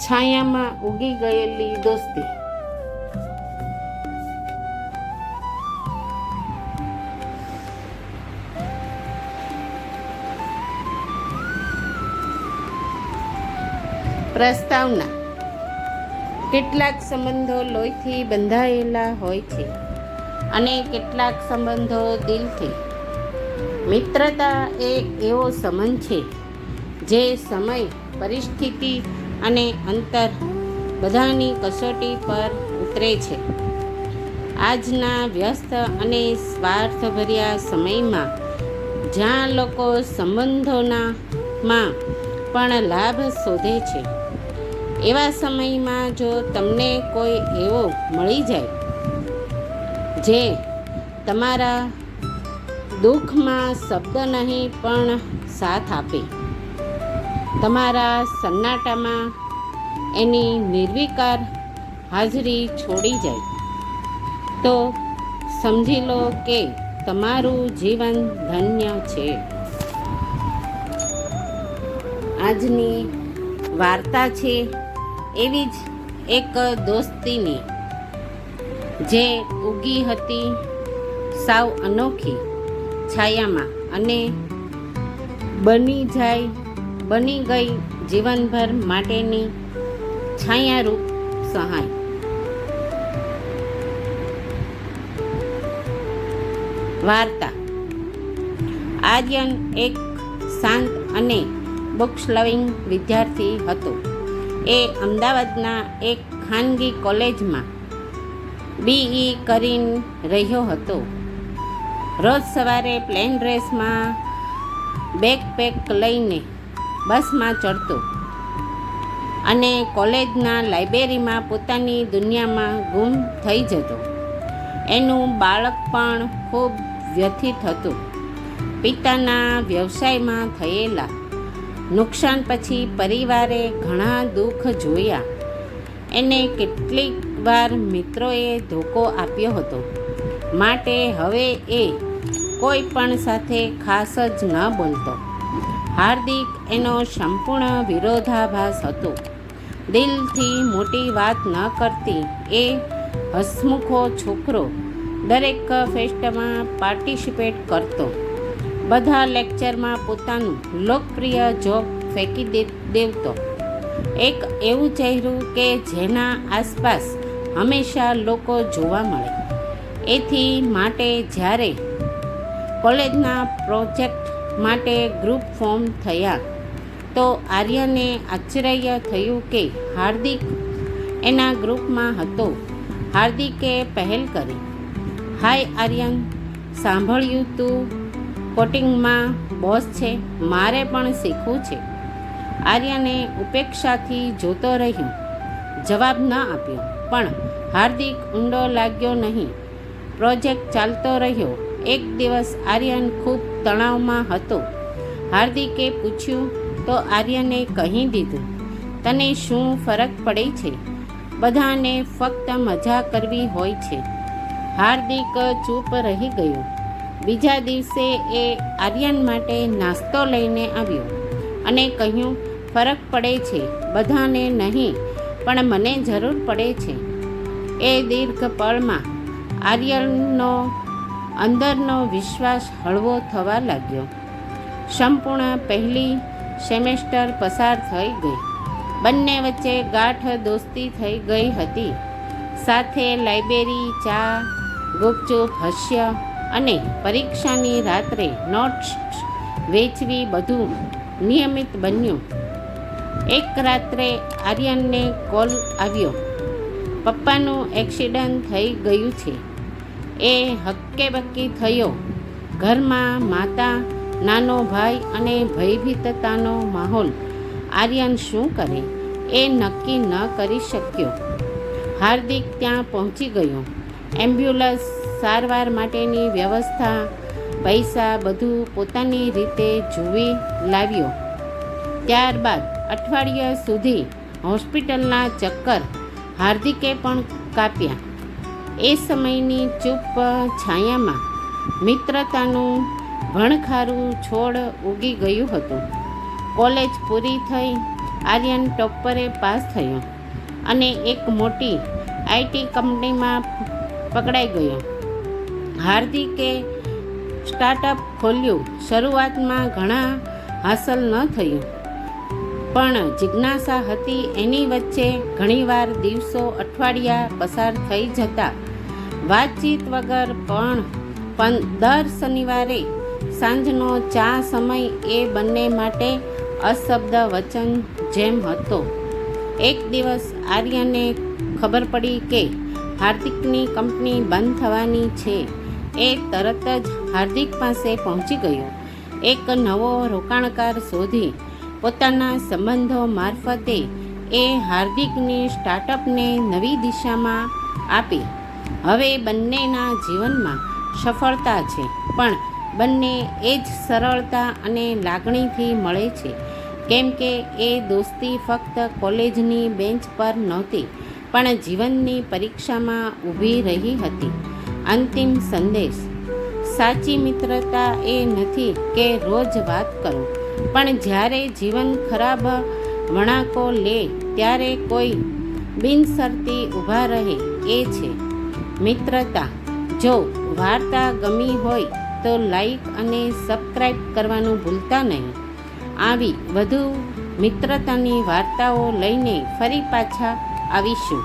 છાયામાં ઉગી ગયેલી દોસ્તી. પ્રસ્તાવના. કેટલાક સંબંધો લોહીથી બંધાયેલા હોય છે અને કેટલાક સંબંધો દિલથી. મિત્રતા એ એવો સંબંધ છે જે સમય, પરિસ્થિતિ અને અંતર બધાની કસોટી પર ઉતરે છે. આજના વ્યસ્ત અને સ્વાર્થભર્યા સમયમાં જ્યાં લોકો સંબંધોના માં પણ લાભ શોધે છે. એવા સમયમાં જો તમને કોઈ એવો મળી જાય જે તમારા દુઃખમાં શબ્દ નહીં પણ સાથ આપે તમારા સન્નાટામાં એની નિર્વિકાર હાજરી છોડી જાય. તો સમજી લો કે તમારું જીવન ધન્ય છે. આજની વાર્તા છે એવી જ એક દોસ્તીની, જે ઉગી હતી સાવ અનોખી છાયામાં અને બની જાય બની ગઈ જીવનભર માટેની છાયારૂપ સહાય. વાર્તા. આર્યન એક શાંત અને બુક્સ લવિંગ વિદ્યાર્થી હતો. એ અમદાવાદના એક ખાનગી કોલેજમાં બીઈ કરીને રહ્યો હતો. રોજ સવારે પ્લેન ડ્રેસમાં બેકપેક લઈને બસમાં ચડતો. અને કોલેજના લાઇબ્રેરીમાં પોતાની દુનિયામાં ગુમ થઈ જતો. એનું બાળક પણ ખૂબ વ્યથિત હતું. પિતાના વ્યવસાયમાં થયેલા નુકસાન પછી પરિવારે ઘણા દુઃખ જોયા. એને કેટલીક વાર મિત્રોએ ધોકો આપ્યો હતો. માટે હવે એ કોઈ પણ સાથે ખાસ જ ન બોલતો હાર્દિક એનો સંપૂર્ણ વિરોધાભાસ હતો. દિલથી મોટી વાત ન કરતી એ હસમુખો છોકરો દરેક ફેસ્ટમાં પાર્ટિસિપેટ કરતો. બધા લેક્ચરમાં પોતાનું લોકપ્રિય જોક ફેંકી દે, દેવતો. એક એવું ચહેરું કે જેના આસપાસ હંમેશા લોકો જોવા મળે. એથી માટે જ્યારે કોલેજના પ્રોજેક્ટ માટે ગ્રુપ ફોર્મ થયા. તો આર્યને આશ્ચર્ય થયું કે હાર્દિક એના ગ્રુપમાં હતો. હાર્દિકે પહેલ કરી. હાય આર્યન, સાંભળ્યું તું? કોટિંગમાં બોસ છે, મારે પણ શીખવું છે. આર્યને ઉપેક્ષાથી જોતો રહ્યો. જવાબ ન આપ્યો, પણ હાર્દિક ઊંડો લાગ્યો નહીં. પ્રોજેક્ટ ચાલતો રહ્યો. એક દિવસ આર્યન ખૂબ તણાવમાં હતો. હાર્દિકે પૂછ્યું, તો આર્યને કહી દીધું, તને શું ફરક પડે છે? બધાને ફક્ત મજા કરવી હોય છે. હાર્દિક ચૂપ રહી ગયો. બીજા દિવસે એ આર્યન માટે નાસ્તો લઈને આવ્યો અને કહ્યું, ફરક પડે છે, બધાને નહીં, પણ મને જરૂર પડે છે. એ દીર્ઘ પળમાં આર્યનનો અંદરનો વિશ્વાસ હળવો થવા લાગ્યો. સંપૂર્ણ પહેલી સેમેસ્ટર પસાર થઈ ગઈ. બંને વચ્ચે ગાંઠ દોસ્તી થઈ ગઈ હતી. સાથે લાઇબ્રેરી, ચા, ગુપચુપ, હાસ્ય અને પરીક્ષાની રાત્રે નોટ્સ વેચવી બધું નિયમિત બન્યું. એક રાત્રે આર્યનને કોલ આવ્યો. પપ્પાનું એક્સિડન્ટ થઈ ગયું છે. એ હક્કે બક્કી થયો. ઘરમાં માતા, નાનો ભાઈ અને ભયભીતતાનો માહોલ. આર્યન શું કરે? એ નક્કી ન કરી શક્યો. હાર્દિક ત્યાં પહોંચી ગયો. એમ્બ્યુલન્સ સારવાર માટેની વ્યવસ્થા, પૈસા બધું પોતાની રીતે જોવી લાવ્યો. ત્યારબાદ અઠવાડિયા સુધી હોસ્પિટલના ચક્કર હાર્દિકે પણ કાપ્યા. એ સમયની ચૂપ છાયામાં મિત્રતાનું ભણખારું છોડ ઉગી ગયું હતું. કોલેજ પૂરી થઈ, આર્યન ટોપરે પાસ થયો અને એક મોટી આઈટી કંપનીમાં પકડાઈ ગયો. હાર્દિકે સ્ટાર્ટઅપ ખોલ્યું, શરૂઆતમાં ઘણા હાંસલ ન થયું, પણ જિજ્ઞાસા હતી એની વચ્ચે ઘણીવાર દિવસો અઠવાડિયા પસાર થઈ જતા વાતચીત વગર પણ દર શનિવારે સાંજનો ચા સમય એ બંને માટે અશબ્દ વચન જેમ હતો. એક દિવસ આર્યને ખબર પડી કે હાર્દિકની કંપની બંધ થવાની છે. એ તરત જ હાર્દિક પાસે પહોંચી ગયો. એક નવો રોકાણકાર શોધી પોતાના સંબંધો મારફતે એ હાર્દિકની સ્ટાર્ટઅપને નવી દિશામાં આપી. હવે બંનેના જીવનમાં સફળતા છે, પણ બંને એ જ સરળતા અને લાગણીથી મળે છે. કેમ કે એ દોસ્તી ફક્ત કોલેજની બેન્ચ પર નહોતી, પણ જીવનની પરીક્ષામાં ઊભી રહી હતી. અંતિમ સંદેશ. સાચી મિત્રતા એ નથી કે રોજ વાત કરો, પણ જ્યારે જીવન ખરાબ વણાકો લે, ત્યારે કોઈ બિનસરતી ઊભા રહે એ છે. મિત્રતા. જો વાર્તા ગમી હોય તો લાઈક અને સબસ્ક્રાઈબ કરવાનું ભૂલતા નહીં. આવી વધુ મિત્રતાની વાર્તાઓ લઈને ફરી પાછા આવીશું.